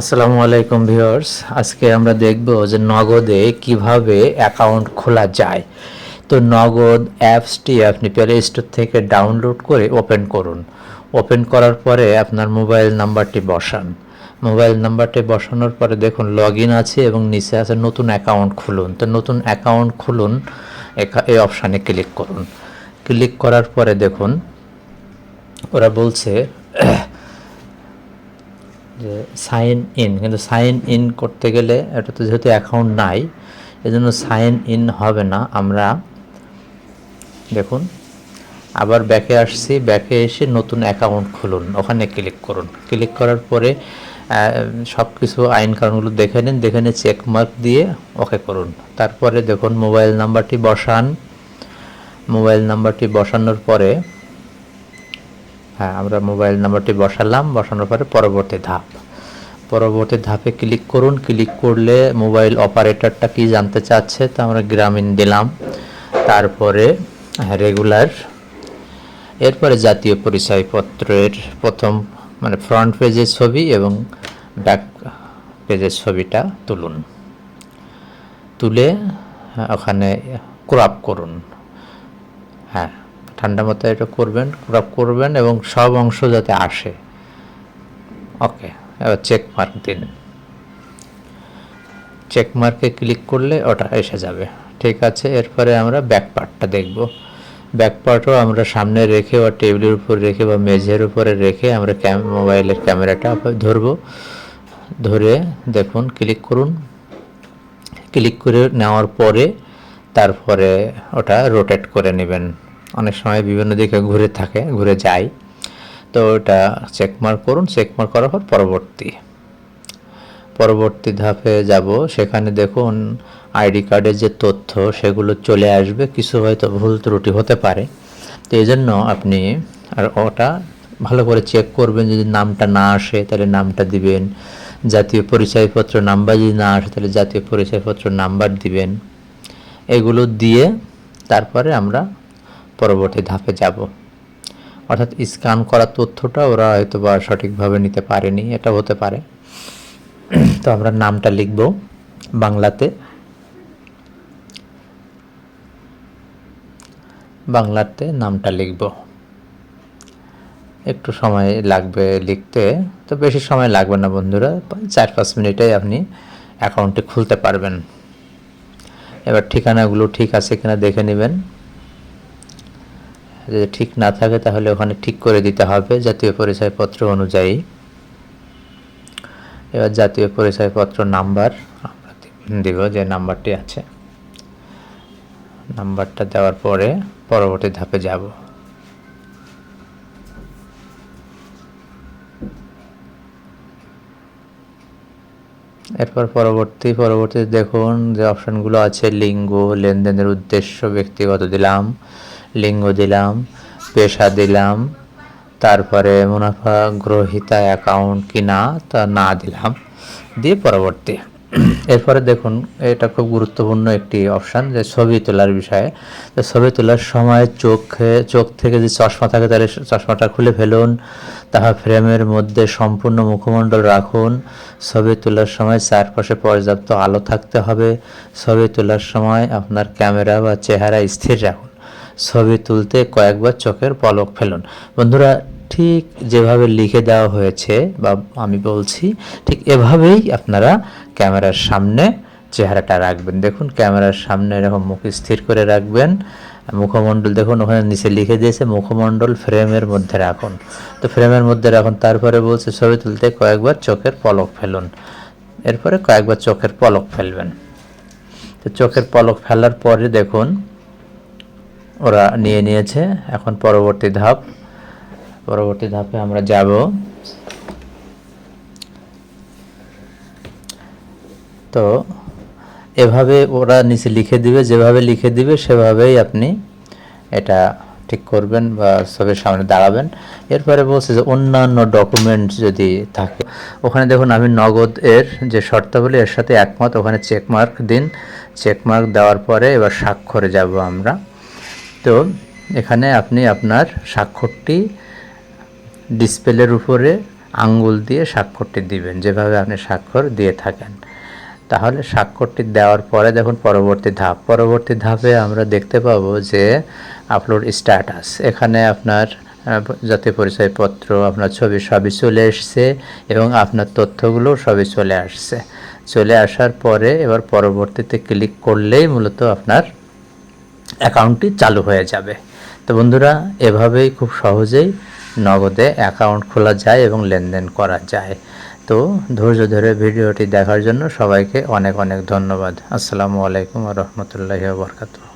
আসসালামু আলাইকুম ভিউয়ার্স। আজকে আমরা দেখব যে নগদে কীভাবে অ্যাকাউন্ট খোলা যায়। তো নগদ অ্যাপসটি আপনি প্লে স্টোর থেকে ডাউনলোড করে ওপেন করুন। ওপেন করার পরে আপনার মোবাইল নাম্বারটি বসান। মোবাইল নাম্বারটি বসানোর পরে দেখুন লগ আছে এবং নিচে আছে নতুন অ্যাকাউন্ট খুলুন। তো নতুন অ্যাকাউন্ট খুলুন এই অপশানে ক্লিক করুন। ক্লিক করার পরে দেখুন, ওরা বলছে যে সাইন ইন, কিন্তু সাইন ইন করতে গেলে এটা তো যেহেতু অ্যাকাউন্ট নাই, এজন্য সাইন ইন হবে না। আমরা দেখুন, আবার ব্যাকে আসছি ব্যাকে এসে নতুন অ্যাকাউন্ট খুলুন, ওখানে ক্লিক করুন। ক্লিক করার পরে সব কিছু আইন কানুনগুলো দেখে নিন, দেখে নিয়ে চেকমার্ক দিয়ে ওকে করুন। তারপরে দেখুন মোবাইল নাম্বারটি বসান। মোবাইল নাম্বারটি বসানোর পরে হ্যাঁ আমরা মোবাইল নাম্বারটি বসালাম বসানোর পরে পরবর্তী ধাপ। পরবর্তী ধাপে ক্লিক করুন ক্লিক করলে মোবাইল অপারেটরটা কি জানতে চাচ্ছে তো আমরা গ্রামীণ দিলাম। তারপরে রেগুলার এরপরে জাতীয় পরিচয়পত্রের প্রথম মানে ফ্রন্ট পেজের ছবি এবং ব্যাক পেজের ছবিটা তুলুন। তুলে হ্যাঁ, ওখানে ক্রপ করুন। হ্যাঁ ঠান্ডা মাথায় এটা করবেন ক্রপ করবেন এবং সব অংশ যাতে আসে। ওকে, এবার চেক মার্ক দিন চেক মার্কে ক্লিক করলে ওটা এসে যাবে। ঠিক আছে, এরপরে আমরা ব্যাক পার্টটা দেখব। ব্যাক পার্টও আমরা সামনে রেখে বা টেবিলের উপর রেখে বা মেঝের উপরে রেখে আমরা মোবাইলের ক্যামেরাটা ধরবো। ধরে দেখুন ক্লিক করুন। ক্লিক করে নেওয়ার পরে তারপরে ওটা রোটেট করে নেবেন। অনেক সময় বিভিন্ন দিকে ঘুরে থাকে, ঘুরে যায় তো ওটা চেকমার্ক করুন চেকমার্ক করার পর পরবর্তী। পরবর্তী ধাপে যাব, সেখানে দেখুন আইডি কার্ডের যে তথ্য, সেগুলো চলে আসবে, কিছু হয়তো ভুল ত্রুটি হতে পারে। তো এই জন্য আপনি আর ওটা ভালো করে চেক করবেন, যদি নামটা না আসে, তাহলে নামটা দিবেন। জাতীয় পরিচয়পত্র নাম্বার যদি না আসে, তাহলে জাতীয় পরিচয়পত্র নাম্বার দিবেন। এগুলো দিয়ে তারপরে আমরা পরবর্তী ধাপে যাব। অর্থাৎ স্ক্যান করা তথ্যটা ওরা হয়তো বা সঠিকভাবে নিতে পারেনি এটা হতে পারে। তো আমরা নামটা লিখব বাংলাতে। বাংলাতে নামটা লিখব। একটু সময় লাগবে লিখতে, তো বেশি সময় লাগবে না বন্ধুরা, চার পাঁচ মিনিটে আপনি অ্যাকাউন্টটি খুলতে পারবেন। এবার ঠিকানাগুলো ঠিক আছে কিনা দেখে নেবেন। যদি ঠিক না থাকে তাহলে ওখানে ঠিক করে দিতে হবে জাতীয় পরিচয়পত্র অনুযায়ী। এবার জাতীয় পরিচয়পত্র নাম্বার, আমরা দিব যে নাম্বারটি আছে। নাম্বারটা দেওয়ার পরে পরবর্তী ধাপে যাব। এরপর পরবর্তী পরবর্তী দেখুন যে অপশানগুলো আছে, লিঙ্গ, লেনদেনের উদ্দেশ্য, ব্যক্তিগত দিলাম লিঙ্গ দিলাম, পেশা দিলাম, তারপরে মুনাফা গ্রহিতা অ্যাকাউন্ট কি না তা না দিলাম, দিয়ে পরবর্তী। এরপরে দেখুন, এটা খুব গুরুত্বপূর্ণ একটি অপশান যে ছবি তোলার বিষয়ে। তো ছবি তোলার সময় চোখে, চোখ থেকে যে চশমা থাকে তাহলে চশমাটা খুলে ফেলুন, তাহা ফ্রেমের মধ্যে সম্পূর্ণ মুখমণ্ডল রাখুন। ছবি তোলার সময় চারপাশে পর্যাপ্ত আলো থাকতে হবে। ছবি তোলার সময় আপনার ক্যামেরা বা চেহারা স্থির রাখুন। ছবি তুলতে কয়েকবার চোখের পলক ফেলুন। বন্ধুরা, ঠিক যেভাবে লিখে দেওয়া হয়েছে বা আমি বলছি, ঠিক এভাবেই আপনারা ক্যামেরার সামনে চেহারাটা রাখবেন। দেখুন, ক্যামেরার সামনে এরকম মুখ স্থির করে রাখবেন। মুখমণ্ডল দেখুন, ওখানে নিচে লিখে দিয়েছে, মুখমণ্ডল ফ্রেমের মধ্যে রাখুন। তো ফ্রেমের মধ্যে রাখুন, তারপরে বলছে, ছবি তুলতে কয়েকবার চোখের পলক ফেলুন। এরপরে কয়েকবার চোখের পলক ফেলবেন। তো চোখের পলক ফেলার পরে দেখুন ওরা নিয়ে নিয়েছে। এখন পরবর্তী ধাপ। পরবর্তী ধাপে আমরা যাব। তো এভাবে ওরা নিচে লিখে দিবে, যেভাবে লিখে দিবে সেভাবেই আপনি এটা ঠিক করবেন বা ছবির সামনে দাঁড়াবেন। এরপরে বলছে যে অন্যান্য ডকুমেন্ট যদি থাকে। ওখানে দেখুন আমি নগদ এর যে শর্তাবলী, এর সাথে একমত। ওখানে চেকমার্ক দিন। চেকমার্ক দেওয়ার পরে এবার স্বাক্ষরে যাব আমরা। তো এখানে আপনি আপনার স্বাক্ষরটি ডিসপ্লের উপরে আঙ্গুল দিয়ে স্বাক্ষরটি দিবেন, যেভাবে আপনি স্বাক্ষর দিয়ে থাকেন। তাহলে স্বাক্ষরটি দেওয়ার পরে দেখুন পরবর্তী ধাপ। পরবর্তী ধাপে আমরা দেখতে পাবো যে আপলোড স্ট্যাটাস এখানে আপনার জাতীয় পরিচয়পত্র, আপনার ছবি সবই চলে এসছে এবং আপনার তথ্যগুলো সবই চলে আসছে। চলে আসার পরে এবার পরবর্তীতে ক্লিক করলেই মূলত আপনার অ্যাকাউন্টটি চালু হয়ে যাবে। তো বন্ধুরা, এভাবেই খুব সহজেই নগদে অ্যাকাউন্ট খোলা যায় এবং লেনদেন করা যায়। তো ধৈর্য ধরে ভিডিওটি দেখার জন্য সবাইকে অনেক অনেক ধন্যবাদ। আসসালামু আলাইকুম রহমতুল্লাহ বরকাতুহ।